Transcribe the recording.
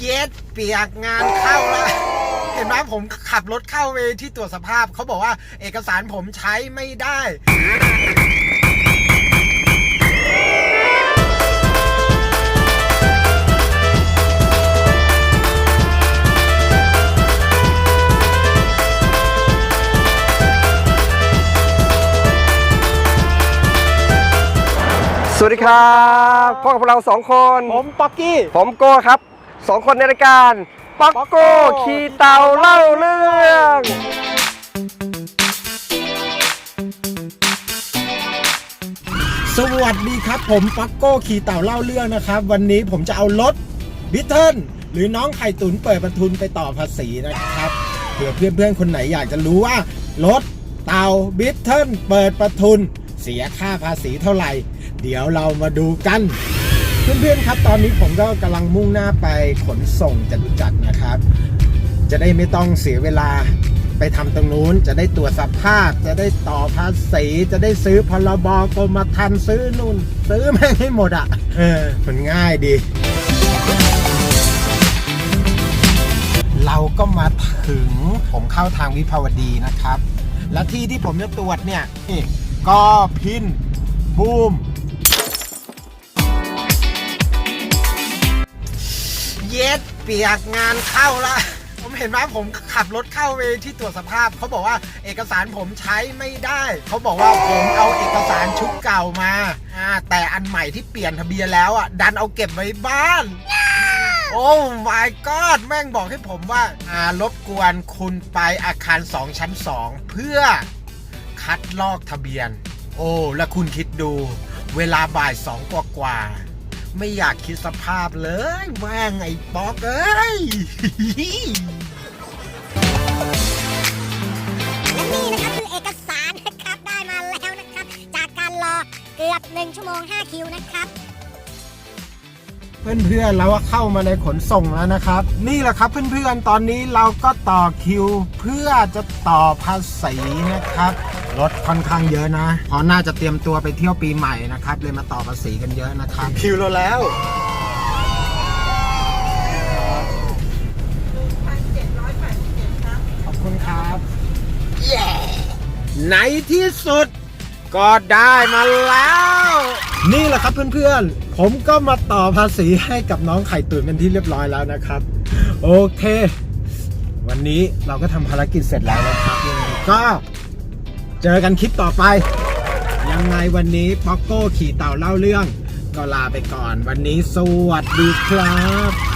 เย็ดเปียกงานเข้าแล้วเห็นไหมผมขับรถเข้าไปที่ตรวจสภาพเขาบอกว่าเอกสารผมใช้ไม่ได้ สวัสดีครับพบกับพวกเราสองคน ผมป๊อกกี้ ผมโก้ครับ สองคนในรายการป๊อกโก้ขี่เต่าเล่าเรื่องสวัสดีครับ ผมป๊อกโก้ขี่เต่าเล่าเรื่องนะครับ วันนี้ผมจะเอารถบิทเทิลหรือน้องไข่ตุนเปิดประทุนไปต่อภาษีนะครับเผื่อเพื่อนๆคนไหนอยากจะรู้ว่ารถเต่าบิทเทิลเปิดประทุน เสียค่าภาษีเท่าไหร่ เดี๋ยวเรามาดูกัน เพื่อนๆครับ ตอนนี้ผมก็กำลังมุ่งหน้าไปขนส่งจตุจักรนะครับ จะได้ไม่ต้องเสียเวลาไปทำตรงนู้น จะได้ตรวจสภาพ จะได้ต่อภาษีจะได้ซื้อพรบกรมธรรม์ซื้อนู่น ซื้อแม่งให้หมดอะ เออ มันง่ายดี เราก็มาถึงผมเข้าทางวิภาวดีนะครับ และที่ที่ผมจะตรวจเนี่ยนี่ก็พินบูม เย็ดเปียกงานเข้าละผมเห็นว่าผมขับรถเข้าไปที่ตรวจสภาพเขาบอกว่าเอกสารผมใช้ไม่ได้ เขาบอกว่าผมเอาเอกสารชุดเก่ามาอ่าแต่อันใหม่ที่เปลี่ยนทะเบียนแล้วอะดันเอาเก็บไว้บ้าน โอ้ my god แม่งบอกให้ผมว่าอ่ารบกวนคุณไปอาคาร 2 ชั้น 2 เพื่อคัดลอกทะเบียน โอ้ แล้วคุณคิดดู เวลาบ่ายสองกว่ากว่าๆ ไม่อยากคิดสภาพเลยแม่งไอ้ป๊อกเอ้ยและนี่นะครับคือเอกสารนะครับได้มาแล้วนะครับ จากการรอเกือบ 1 ชั่วโมง 5 คิวนะครับ เพื่อนๆเราก็เข้ามาในขนส่งแล้วนะครับ นี่แหละครับเพื่อนๆตอนนี้เราก็ต่อคิวเพื่อจะต่อภาษีนะครับ รถค่อนข้างเยอะนะเพราะน่าจะเตรียมตัวไปเที่ยวปีใหม่นะครับ เลยมาต่อภาษีกันเยอะนะครับคิวเราแล้วขอบคุณครับเย้ในที่สุดก็ได้มาแล้ว นี่แหละครับเพื่อนๆ ผมก็มาต่อภาษีให้กับน้องไข่ตุ๋นเป็นที่เรียบร้อยแล้วนะครับ โอเค วันนี้เราก็ทำภารกิจเสร็จแล้วนะครับยังไงก็ เจอกันคลิปต่อไป ยังไงวันนี้ป๊อกโก้ขี่เต่าเล่าเรื่อง ก็ลาไปก่อนวันนี้สวัสดีครับ